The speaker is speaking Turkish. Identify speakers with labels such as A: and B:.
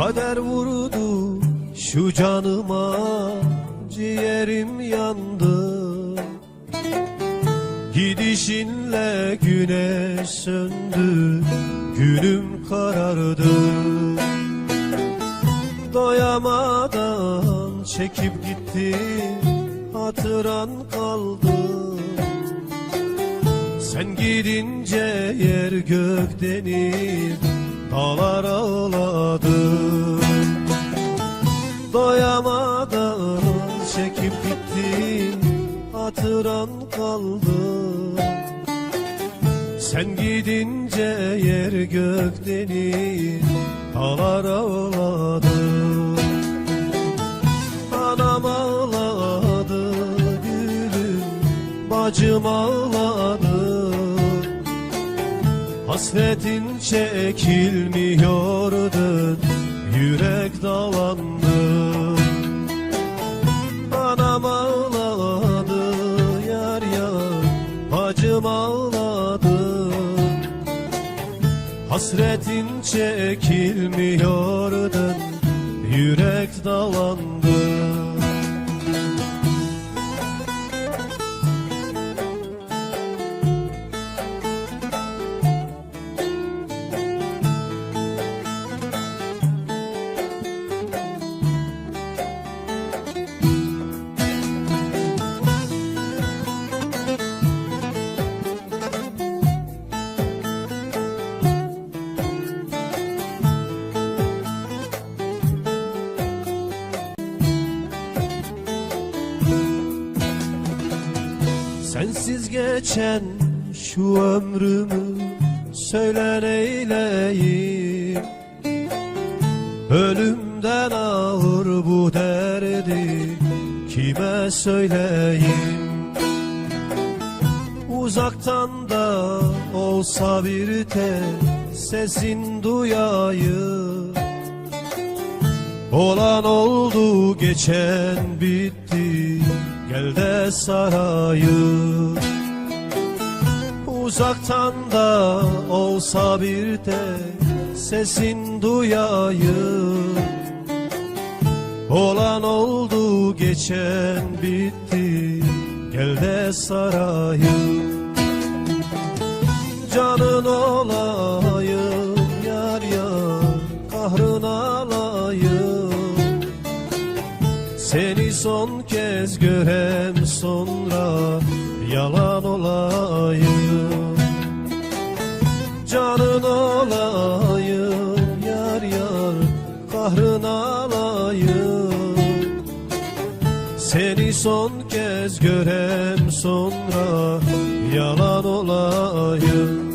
A: Kader vurdu şu canıma ciğerim yandı. Gidişinle güneş söndü günüm karardı. Doyamadan çekip gitti hatıran kaldı. Sen gidince yer gök denir dağlar ağladı. Doyamadan çekip gittin hatıran kaldı. Sen gidince yer gök denir dağlar ağladı. Anam ağladı gülüm Bacım ağladı Hasretin çekilmiyordu Yürek dalandı. Anam ağladı yar yar Bacım ağladı. Hasretin çekilmiyordu Yürek dalandı Sensiz geçen şu ömrümü söyle neyleyim Ölümden ağır bu derdi kime söyleyeyim? Uzaktan da olsa bir tek sesin duyayım. Olan oldu geçen bitti Gel de sarayım Uzaktan da olsa bir tek Sesin duyayım Olan oldu geçen bitti. Gel de sarayım Canın olayım yar yar Kahrın alayım Seni son kez görem sonra Yalan olayım. Canın olayım yar yar Kahrın alayım. Seni son kez görem sonra Yalan olayım